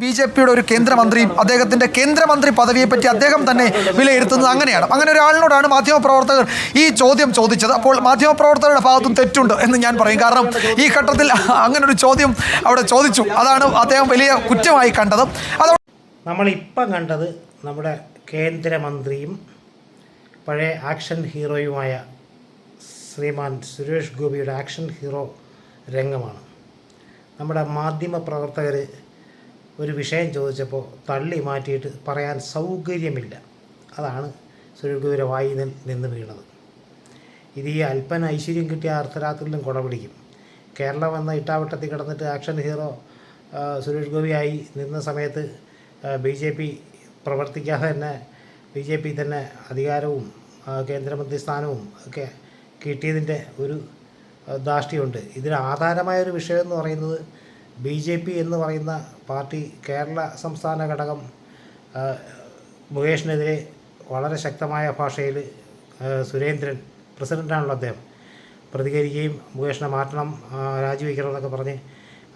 B J പിയുടെ ഒരു കേന്ദ്രമന്ത്രിയും അദ്ദേഹത്തിന്റെ കേന്ദ്രമന്ത്രി പദവിയെ പറ്റി അദ്ദേഹം തന്നെ വിലയിരുത്തുന്നത് അങ്ങനെയാണ്. അങ്ങനെ ഒരാളിനോടാണ് മാധ്യമപ്രവർത്തകർ ഈ ചോദ്യം ചോദിച്ചത്. അപ്പോൾ മാധ്യമപ്രവർത്തകരുടെ ഭാഗത്തും തെറ്റുണ്ട് എന്ന് ഞാൻ പറയും. കാരണം ഈ ഘട്ടത്തിൽ അങ്ങനെ ഒരു ചോദ്യം അവിടെ ചോദിച്ചു. അതാണ് അദ്ദേഹം വലിയ കുറ്റമായി കണ്ടത്. അതോ നമ്മളിപ്പം കണ്ടത് നമ്മുടെ കേന്ദ്രമന്ത്രിയും പഴയ ആക്ഷൻ ഹീറോയുമായ ശ്രീമാൻ സുരേഷ് ഗോപിയുടെ ആക്ഷൻ ഹീറോ രംഗമാണ്. നമ്മുടെ മാധ്യമ പ്രവർത്തകർ ഒരു വിഷയം ചോദിച്ചപ്പോൾ തള്ളി മാറ്റിയിട്ട് പറയാൻ സൗകര്യമില്ല. അതാണ് സുരേഷ് ഗോപിയുടെ വായിൽ നിന്ന് വീണത്. ഇത് ഈ അല്പന ഐശ്വര്യം കിട്ടിയ അർദ്ധരാത്രിയിലും കുട പിടിക്കും. കേരളം എന്ന ഇട്ടാവട്ടത്തിൽ കിടന്നിട്ട് ആക്ഷൻ ഹീറോ സുരേഷ് ഗോപിയായി നിന്ന സമയത്ത് ബി ജെ പി പ്രവർത്തിക്കാതെ തന്നെ ബി ജെ പി തന്നെ അധികാരവും കേന്ദ്രമന്ത്രി സ്ഥാനവും ഒക്കെ കിട്ടിയതിന്റെ ഒരു ദാഷ്ട്യമുണ്ട് ഇതിന് ആധാരമായ ഒരു വിഷയം എന്ന് പറയുന്നത് ബി ജെ പി എന്ന് പറയുന്ന പാർട്ടി കേരള സംസ്ഥാന ഘടകം മുകേഷിനെതിരെ വളരെ ശക്തമായ ഭാഷയിൽ സുരേന്ദ്രൻ പ്രസിഡന്റാണല്ലോ അദ്ദേഹം. പ്രതികരിക്കുകയും മുകേഷിനെ മാറ്റണം രാജിവെക്കണം എന്നൊക്കെ പറഞ്ഞ്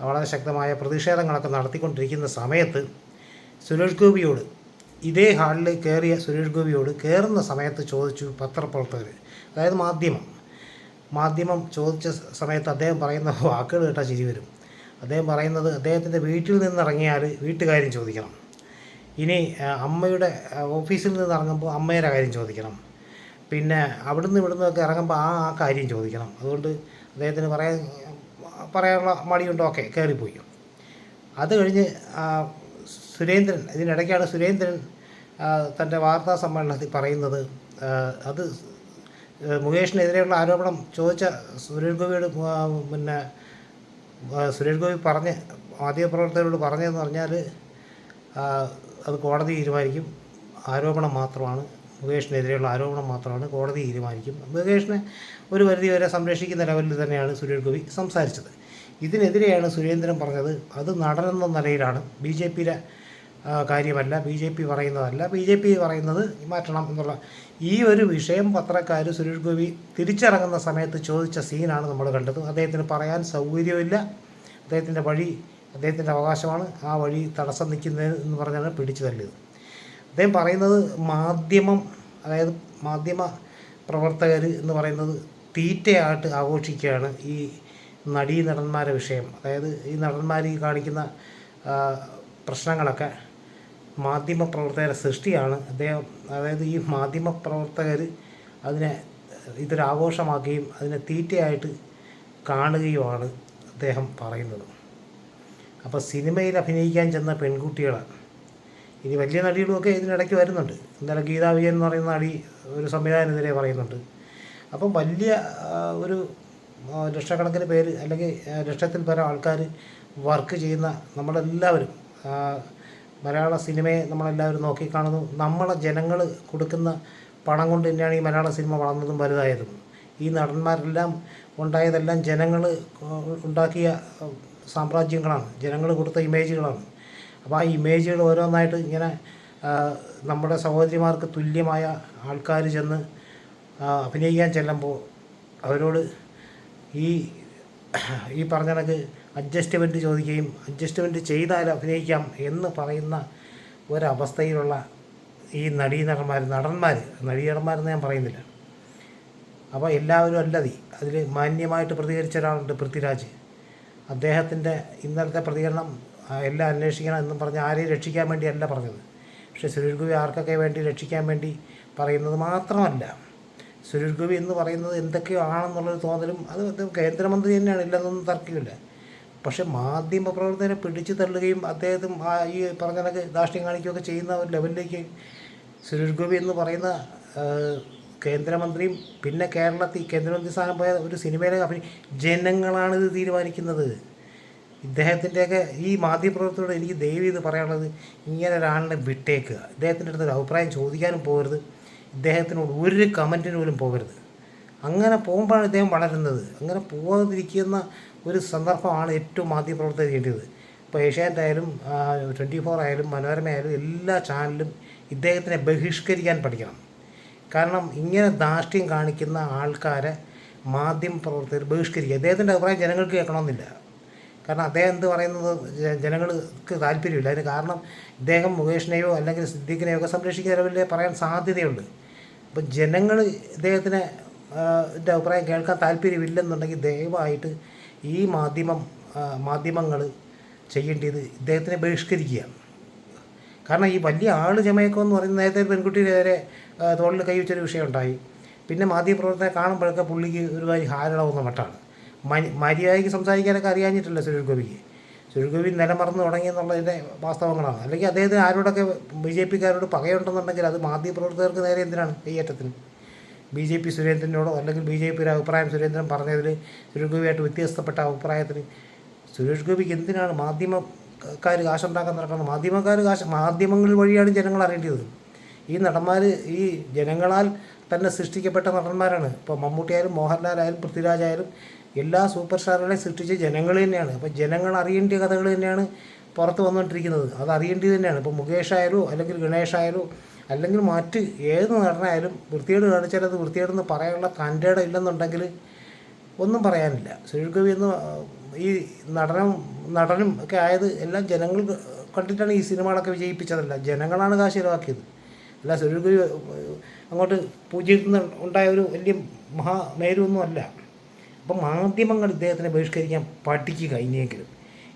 വളരെ ശക്തമായ പ്രതിഷേധങ്ങളൊക്കെ നടത്തിക്കൊണ്ടിരിക്കുന്ന സമയത്ത് സുരേഷ് ഗോപിയോട് ഇതേ ഹാളിൽ കയറിയ സുരേഷ് ഗോപിയോട് കയറുന്ന സമയത്ത് ചോദിച്ചു പത്രപ്രവർത്തകർ അതായത് മാധ്യമം. മാധ്യമം ചോദിച്ച സമയത്ത് അദ്ദേഹം പറയുന്ന വാക്കുകൾ കേട്ടാൽ ചിരി വരും. അദ്ദേഹം പറയുന്നത് അദ്ദേഹത്തിന്റെ വീട്ടിൽ നിന്നിറങ്ങിയാൽ വീട്ടുകാര്യം ചോദിക്കണം. ഇനി അമ്മയുടെ ഓഫീസിൽ നിന്ന് ഇറങ്ങുമ്പോൾ അമ്മയുടെ കാര്യം ചോദിക്കണം. പിന്നെ അവിടുന്ന് ഇവിടുന്ന് ഒക്കെ ഇറങ്ങുമ്പോൾ ആ ആ കാര്യം ചോദിക്കണം. അതുകൊണ്ട് അദ്ദേഹത്തിന് പറയാൻ പറയാനുള്ള മടിയുണ്ടോ ഓക്കെ കയറിപ്പോയി. അത് കഴിഞ്ഞ് സുരേന്ദ്രൻ ഇതിനിടയ്ക്കാണ് സുരേന്ദ്രൻ തന്റെ വാർത്താ സമ്മേളനത്തിൽ പറയുന്നത് അത് മുകേഷിനെതിരെയുള്ള ആരോപണം ചോദിച്ച സുരേഷ് ഗോപിയോട് പിന്നെ സുരേഷ് ഗോപി പറഞ്ഞ മാധ്യമപ്രവർത്തകരോട് പറഞ്ഞതെന്ന് പറഞ്ഞാൽ അത് കോടതി തീരുമാനിക്കും. ആരോപണം മാത്രമാണ്. മുകേഷിനെതിരെയുള്ള ആരോപണം മാത്രമാണ്. കോടതി തീരുമാനിക്കും. മുകേഷിനെ ഒരു പരിധി വരെ സംരക്ഷിക്കുന്ന ലെവലിൽ തന്നെയാണ് സുരേഷ് ഗോപി സംസാരിച്ചത്. ഇതിനെതിരെയാണ് സുരേന്ദ്രൻ പറഞ്ഞത് അത് നടനെന്ന നിലയിലാണ് ബി ജെ പിയിലെ കാര്യമല്ല. ബി ജെ പി പറയുന്നതല്ല. ബി ജെ പി പറയുന്നത് മാറ്റണം എന്നുള്ള ഈ ഒരു വിഷയം പത്രക്കാർ സുരേഷ് ഗോപി തിരിച്ചിറങ്ങുന്ന സമയത്ത് ചോദിച്ച സീനാണ് നമ്മൾ കണ്ടത്. അദ്ദേഹത്തിന് പറയാൻ സൗകര്യമില്ല. അദ്ദേഹത്തിന്റെ വഴി അദ്ദേഹത്തിന്റെ അവകാശമാണ് ആ വഴി തടസ്സം നിൽക്കുന്നത് എന്ന് പറഞ്ഞാണ് പിടിച്ചു തള്ളിയത് അദ്ദേഹം പറയുന്നത് മാധ്യമം അതായത് മാധ്യമ പ്രവർത്തകർ എന്ന് പറയുന്നത് തീറ്റയായിട്ട് ആഘോഷിക്കുകയാണ് ഈ നടീ നടന്മാരെ വിഷയം. അതായത് ഈ നടന്മാർ ഈ കാണിക്കുന്ന പ്രശ്നങ്ങളൊക്കെ മാധ്യമ പ്രവർത്തകരുടെ സൃഷ്ടിയാണ്. അദ്ദേഹം അതായത് ഈ മാധ്യമ പ്രവർത്തകർ അതിനെ ഇതൊരു ആഘോഷമാക്കുകയും അതിനെ തീറ്റയായിട്ട് കാണുകയുമാണ് അദ്ദേഹം പറയുന്നത്. അപ്പോൾ സിനിമയിൽ അഭിനയിക്കാൻ ചെന്ന പെൺകുട്ടികളാണ്. ഇനി വലിയ നടികളുമൊക്കെ ഇതിനിടയ്ക്ക് വരുന്നുണ്ട്. ഇന്നലെ ഗീതാ വിജയൻ എന്ന് പറയുന്ന നടി ഒരു സംവിധാനത്തിനെതിരെ പറയുന്നുണ്ട്. അപ്പം വലിയ ഒരു ലക്ഷക്കണക്കിന് പേര് അല്ലെങ്കിൽ ലക്ഷത്തിൽ പരം ആൾക്കാർ വർക്ക് ചെയ്യുന്ന നമ്മളെല്ലാവരും മലയാള സിനിമയെ നമ്മളെല്ലാവരും നോക്കിക്കാണുന്നു. നമ്മളെ ജനങ്ങൾ കൊടുക്കുന്ന പണം കൊണ്ട് തന്നെയാണ് ഈ മലയാള സിനിമ വളർന്നതും വലുതായതും. ഈ നടന്മാരെല്ലാം ഉണ്ടായതെല്ലാം ജനങ്ങൾ ഉണ്ടാക്കിയ സാമ്രാജ്യങ്ങളാണ്. ജനങ്ങൾ കൊടുത്ത ഇമേജുകളാണ്. അപ്പോൾ ആ ഇമേജുകൾ ഓരോന്നായിട്ട് ഇങ്ങനെ നമ്മുടെ സഹോദരിമാർക്ക് തുല്യമായ ആൾക്കാർ ചെന്ന് അഭിനയിക്കാൻ ചെല്ലുമ്പോൾ അവരോട് ഈ ഈ പറഞ്ഞ കണക്ക് അഡ്ജസ്റ്റ്മെന്റ് ചോദിക്കുകയും അഡ്ജസ്റ്റ്മെന്റ് ചെയ്താൽ അഭിനയിക്കാം എന്ന് പറയുന്ന ഒരവസ്ഥയിലുള്ള ഈ നടീനടന്മാർ നടന്മാർ നടീനടന്മാരെന്ന് ഞാൻ പറയുന്നില്ല. അപ്പോൾ എല്ലാവരും അല്ലതി. അതിൽ മാന്യമായിട്ട് പ്രതികരിച്ച ഒരാളുണ്ട് പൃഥ്വിരാജ്. അദ്ദേഹത്തിന്റെ ഇന്നലത്തെ പ്രതികരണം എല്ലാം അന്വേഷിക്കണം എന്നും പറഞ്ഞ് ആരെയും രക്ഷിക്കാൻ വേണ്ടിയല്ല പറഞ്ഞത്. പക്ഷേ സുരേഷ് ഗോപി ആർക്കൊക്കെ വേണ്ടി രക്ഷിക്കാൻ വേണ്ടി പറയുന്നത് മാത്രമല്ല. സുരേഷ് ഗോപി എന്ന് പറയുന്നത് എന്തൊക്കെയോ ആണെന്നുള്ളൊരു തോന്നലും അത് കേന്ദ്രമന്ത്രി തന്നെയാണ് ഇല്ലെന്നൊന്നും തർക്കമില്ല പക്ഷെ മാധ്യമ പ്രവർത്തകരെ പിടിച്ചു തള്ളുകയും അദ്ദേഹത്തും ആ ഈ പറഞ്ഞ കണക്ക് കാണിക്കുകയൊക്കെ ചെയ്യുന്ന ഒരു ലെവലിലേക്ക് സുരേഷ് ഗോപി എന്ന് പറയുന്ന കേന്ദ്രമന്ത്രിയും പിന്നെ കേരളത്തിൽ കേന്ദ്രമന്ത്രി സ്ഥാനം പോയ ഒരു സിനിമയിലെ അഭിനയ ജനങ്ങളാണിത് തീരുമാനിക്കുന്നത്. ഇദ്ദേഹത്തിന്റെയൊക്കെ ഈ മാധ്യമപ്രവർത്തകരോട് എനിക്ക് ദയവ് ഇത് പറയാനുള്ളത് ഇങ്ങനെ ഒരാളിനെ വിട്ടേക്കുക. ഇദ്ദേഹത്തിന്റെ അടുത്ത് ഒരു അഭിപ്രായം ചോദിക്കാനും പോകരുത്. ഇദ്ദേഹത്തിനോട് ഒരു കമന്റിന് പോലും പോകരുത്. അങ്ങനെ പോകുമ്പോഴാണ് ഇദ്ദേഹം വളരുന്നത്. അങ്ങനെ പോകാതിരിക്കുന്ന ഒരു സന്ദർഭമാണ് ഏറ്റവും മാധ്യമപ്രവർത്തകർ ചെയ്യേണ്ടത് ഇപ്പോൾ ഏഷ്യാനെറ്റ് ആയാലും ട്വന്റി ഫോർ ആയാലും മനോരമ ആയാലും എല്ലാ ചാനലും ഇദ്ദേഹത്തിനെ ബഹിഷ്കരിക്കാൻ പഠിക്കണം. കാരണം ഇങ്ങനെ ധാർഷ്ട്യം കാണിക്കുന്ന ആൾക്കാരെ മാധ്യമ പ്രവർത്തകർ ബഹിഷ്കരിക്കുക. അദ്ദേഹത്തിന്റെ അഭിപ്രായം ജനങ്ങൾക്ക് കേൾക്കണമെന്നില്ല. കാരണം അദ്ദേഹം എന്ത് പറയുന്നത് ജനങ്ങൾക്ക് താല്പര്യമില്ല. അതിന് കാരണം ഇദ്ദേഹം മുകേഷിനെയോ അല്ലെങ്കിൽ സിദ്ദീഖിനെയോ ഒക്കെ സംരക്ഷിക്കുന്ന ലെവലിൽ പറയാൻ സാധ്യതയുണ്ട്. അപ്പം ജനങ്ങൾ ഇദ്ദേഹത്തിന് എന്റെ അഭിപ്രായം കേൾക്കാൻ താല്പര്യമില്ലെന്നുണ്ടെങ്കിൽ ദയവായിട്ട് ഈ മാധ്യമം മാധ്യമങ്ങൾ ചെയ്യേണ്ടത് ഇദ്ദേഹത്തിനെ ബഹിഷ്കരിക്കുക. കാരണം ഈ വലിയ ആൾ ജമയക്കം എന്ന് പറയുന്ന നേരത്തെ ഒരു പെൺകുട്ടിയുടെ നേരെ തോളിൽ കൈവച്ചൊരു വിഷയം ഉണ്ടായി പിന്നെ മാധ്യമപ്രവർത്തകരെ കാണുമ്പോഴൊക്കെ പുള്ളിക്ക് ഒരുപാട് ഹാരളവുന്ന മട്ടാണ്. മരി മര്യാദയ്ക്ക് സംസാരിക്കാനൊക്കെ അറിയാഞ്ഞിട്ടില്ല സുരേഷ് ഗോപിക്ക്? സുരേഷ് നിലമറന്ന് തുടങ്ങി എന്നുള്ളതിന്റെ വാസ്തവങ്ങളാണ്. അല്ലെങ്കിൽ അദ്ദേഹത്തിന് ആരോടൊക്കെ ബി ജെ പിക്കാരോട് പകയുണ്ടെന്നുണ്ടെങ്കിൽ അത് മാധ്യമപ്രവർത്തകർക്ക് നേരെ എന്തിനാണ്? കയ്യേറ്റത്തിന്. ബി ജെ പി സുരേന്ദ്രനോടോ അല്ലെങ്കിൽ ബി ജെ പിയുടെ അഭിപ്രായം സുരേന്ദ്രൻ പറഞ്ഞതിൽ സുരേഷ് ഗോപിയായിട്ട് വ്യത്യസ്തപ്പെട്ട അഭിപ്രായത്തിന്. സുരേഷ് ഗോപിക്ക് എന്തിനാണ് മാധ്യമക്കാർ കാശുണ്ടാക്കാൻ നടക്കുന്നത്? മാധ്യമക്കാർ കാശ് മാധ്യമങ്ങൾ വഴിയാണ് ജനങ്ങൾ അറിയേണ്ടത്. ഈ നടന്മാർ ഈ ജനങ്ങളാൽ തന്നെ സൃഷ്ടിക്കപ്പെട്ട നടന്മാരാണ്. ഇപ്പോൾ മമ്മൂട്ടിയായാലും മോഹൻലാലായാലും പൃഥ്വിരാജായാലും എല്ലാ സൂപ്പർ സ്റ്റാറുകളെയും സൃഷ്ടിച്ച ജനങ്ങൾ തന്നെയാണ്. അപ്പോൾ ജനങ്ങൾ അറിയേണ്ട കഥകൾ തന്നെയാണ് പുറത്ത് വന്നുകൊണ്ടിരിക്കുന്നത് അത് അറിയേണ്ടത് തന്നെയാണ്. ഇപ്പോൾ മുകേഷ് ആയാലോ അല്ലെങ്കിൽ ഗണേഷ് ആയാലോ അല്ലെങ്കിൽ മറ്റ് ഏത് നടനായാലും വൃത്തികേട് കാണിച്ചാലും അത് വൃത്തികേടെന്ന് പറയാനുള്ള തന്റെ ഇല്ലെന്നുണ്ടെങ്കിൽ ഒന്നും പറയാനില്ല. സുരേഷ് ഗോപി എന്ന് ഈ നടനം നടനും ഒക്കെ ആയത് എല്ലാം ജനങ്ങൾ കണ്ടിട്ടാണ് ഈ സിനിമകളൊക്കെ വിജയിപ്പിച്ചതല്ല. ജനങ്ങളാണ് കാശ് ചിലവാക്കിയത് അല്ല സുരേഷ് ഗോപി അങ്ങോട്ട് പൂജ്യത്തിൽ ഉണ്ടായ ഒരു വലിയ മഹാമേരുവൊന്നും അല്ല. അപ്പം മാധ്യമങ്ങൾ ഇദ്ദേഹത്തിനെ ബഹിഷ്കരിക്കാൻ പഠിക്കുക ഇനിയെങ്കിലും.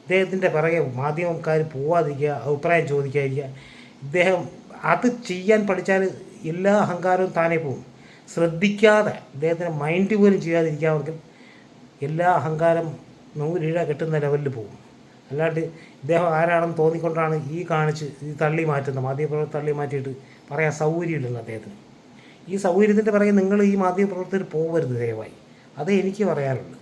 ഇദ്ദേഹത്തിന്റെ പിറകെ മാധ്യമക്കാർ പോവാതിരിക്കുക അഭിപ്രായം ചോദിക്കാതിരിക്കുക. ഇദ്ദേഹം അത് ചെയ്യാൻ പഠിച്ചാൽ എല്ലാ അഹങ്കാരവും താനേ പോകും. ശ്രദ്ധിക്കാതെ ഇദ്ദേഹത്തിന് മൈൻഡ് പോലും ചെയ്യാതിരിക്കാമെങ്കിൽ എല്ലാ അഹങ്കാരം നൂരിഴ കെട്ടുന്ന ലെവലിൽ പോകും. അല്ലാണ്ട് ഇദ്ദേഹം ആരാണെന്ന് തോന്നിക്കൊണ്ടാണ് ഈ കാണിച്ച് ഈ തള്ളി മാറ്റുന്നത്. മാധ്യമപ്രവർത്തകർ തള്ളി മാറ്റിയിട്ട് പറയാൻ സൗകര്യമില്ലല്ലോ അദ്ദേഹത്തിന്. ഈ സൗകര്യത്തിന്റെ പിറകെ നിങ്ങൾ ഈ മാധ്യമപ്രവർത്തകർ പോകരുത് ദയവായി. അതേ എനിക്ക് പറയാനുള്ളൂ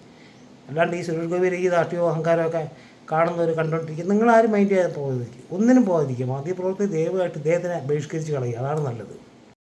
അല്ലാണ്ട് ഈ സുരേഷ് ഗോപിയിലേക്ക് ഈ രാഷ്ട്രീയവും അഹങ്കാരമൊക്കെ കാണുന്നവർ കണ്ടുകൊണ്ടിരിക്കും നിങ്ങളാരും മൈൻഡ് ചെയ്യാതെ പോകാതിരിക്കും. ഒന്നിനും പോകാതിരിക്കുക മാധ്യമപ്രവർത്തകർ ദയവായിട്ട് ഇദ്ദേഹത്തിനെ ബഹിഷ്കരിച്ച് കളയുക. അതാണ് നല്ലത്.